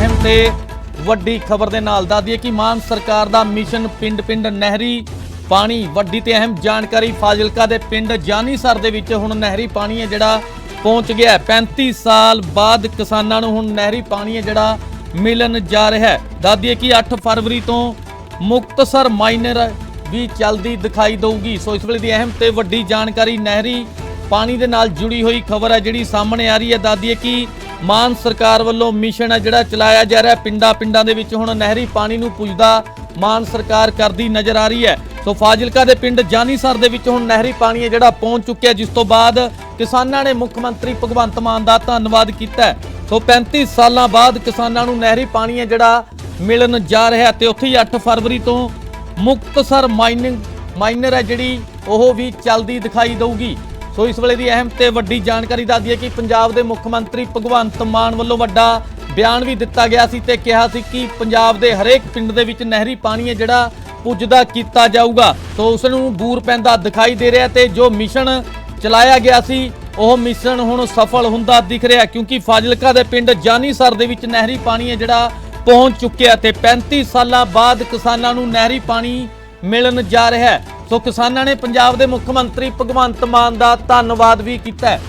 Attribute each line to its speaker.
Speaker 1: ਅਹਿਮ ਤੇ ਵੱਡੀ ਖਬਰ ਦੇ ਨਾਲ ਦੱਸ ਕਿ ਮਾਨ ਸਰਕਾਰ ਦਾ ਮਿਸ਼ਨ ਪਿੰਡ-ਪਿੰਡ ਨਹਿਰੀ ਪਾਣੀ। ਵੱਡੀ ਤੇ ਅਹਿਮ ਜਾਣਕਾਰੀ ਫਾਜ਼ਿਲਕਾ ਦੇ ਪਿੰਡ ਜਾਨੀਸਰ ਦੇ ਵਿੱਚ ਹੁਣ ਨਹਿਰੀ ਪਾਣੀ ਹੈ ਜਿਹੜਾ ਪਹੁੰਚ ਗਿਆ ਹੈ। 35 ਸਾਲ ਬਾਅਦ ਕਿਸਾਨਾਂ ਨੂੰ ਹੁਣ ਨਹਿਰੀ ਪਾਣੀ ਹੈ ਜਿਹੜਾ ਮਿਲਣ ਜਾ ਰਿਹਾ ਹੈ। ਦੱਸ ਕਿ 8 ਫਰਵਰੀ ਤੋਂ ਮੁਕਤਸਰ ਮਾਈਨਰ ਵੀ ਚੱਲਦੀ ਦਿਖਾਈ ਦਊਗੀ। ਸੋ ਇਸ ਵੇਲੇ ਦੀ ਅਹਿਮ ਤੇ ਵੱਡੀ ਜਾਣਕਾਰੀ ਨਹਿਰੀ ਪਾਣੀ ਦੇ ਨਾਲ ਜੁੜੀ ਹੋਈ ਖਬਰ ਹੈ ਜਿਹੜੀ ਸਾਹਮਣੇ ਆ ਰਹੀ ਹੈ। ਦੱਸ ਕਿ ਮਾਨ ਸਰਕਾਰ ਵੱਲੋਂ ਮਿਸ਼ਨ ਹੈ ਜਿਹੜਾ ਚਲਾਇਆ ਜਾ ਰਿਹਾ ਪਿੰਡਾਂ ਪਿੰਡਾਂ ਦੇ ਵਿੱਚ ਹੁਣ ਨਹਿਰੀ ਪਾਣੀ ਨੂੰ ਪੁੱਜਦਾ ਮਾਨ ਸਰਕਾਰ ਕਰਦੀ ਨਜ਼ਰ ਆ ਰਹੀ ਹੈ। ਸੋ ਫਾਜ਼ਿਲਕਾ ਦੇ ਪਿੰਡ ਜਾਨੀਸਰ ਦੇ ਵਿੱਚ ਹੁਣ ਨਹਿਰੀ ਪਾਣੀ ਹੈ ਜਿਹੜਾ ਪਹੁੰਚ ਚੁੱਕਿਆ ਜਿਸ ਤੋਂ ਬਾਅਦ ਕਿਸਾਨਾਂ ਨੇ ਮੁੱਖ ਮੰਤਰੀ ਭਗਵੰਤ ਮਾਨ ਦਾ ਧੰਨਵਾਦ ਕੀਤਾ ਸੋ 35 ਸਾਲਾਂ ਬਾਅਦ ਕਿਸਾਨਾਂ ਨੂੰ ਨਹਿਰੀ ਪਾਣੀ ਹੈ ਜਿਹੜਾ ਮਿਲਣ ਜਾ ਰਿਹਾ ਹੈ ਤੇ ਉੱਥੇ ਹੀ 8 ਫਰਵਰੀ ਤੋਂ ਮੁਕਤਸਰ ਮਾਈਨਿੰਗ ਮਾਈਨਰ ਹੈ ਜਿਹੜੀ, ਉਹ ਵੀ ਚੱਲਦੀ ਦਿਖਾਈ ਦੇਊਗੀ। ਸੋ ਇਸ ਵੇਲੇ ਦੀ ਅਹਿਮ ਤੇ ਵੱਡੀ ਜਾਣਕਾਰੀ ਦੱਸ ਦਈਏ ਕਿ ਪੰਜਾਬ ਦੇ ਮੁੱਖ ਮੰਤਰੀ ਭਗਵੰਤ ਮਾਨ ਵੱਲੋਂ ਵੱਡਾ ਬਿਆਨ ਵੀ ਦਿੱਤਾ ਗਿਆ ਸੀ ਤੇ ਕਿਹਾ ਸੀ ਕਿ ਪੰਜਾਬ ਦੇ ਹਰੇਕ ਪਿੰਡ ਦੇ ਵਿੱਚ ਨਹਿਰੀ ਪਾਣੀ ਹੈ ਜਿਹੜਾ ਪੁੱਜਦਾ ਕੀਤਾ ਜਾਊਗਾ। ਸੋ ਉਸ ਨੂੰ ਬੂਰ ਪੈਂਦਾ ਦਿਖਾਈ ਦੇ ਰਿਹਾ ਤੇ ਜੋ ਮਿਸ਼ਨ ਚਲਾਇਆ ਗਿਆ ਸੀ, ਉਹ ਮਿਸ਼ਨ ਹੁਣ ਸਫਲ ਹੁੰਦਾ ਦਿਖ ਰਿਹਾ ਕਿਉਂਕਿ ਫਾਜ਼ਿਲਕਾ ਦੇ ਪਿੰਡ ਜਾਨੀਸਰ ਦੇ ਵਿੱਚ ਨਹਿਰੀ ਪਾਣੀ ਹੈ ਜਿਹੜਾ ਪਹੁੰਚ ਚੁੱਕਿਆ ਤੇ 35 ਸਾਲਾਂ ਬਾਅਦ ਕਿਸਾਨਾਂ ਨੂੰ ਨਹਿਰੀ ਪਾਣੀ ਮਿਲਣ ਜਾ ਰਿਹਾ ਹੈ। ਸੋ ਕਿਸਾਨਾਂ ਨੇ ਪੰਜਾਬ ਦੇ ਮੁੱਖ ਮੰਤਰੀ ਭਗਵੰਤ ਮਾਨ ਦਾ ਧੰਨਵਾਦ ਵੀ ਕੀਤਾ ਹੈ।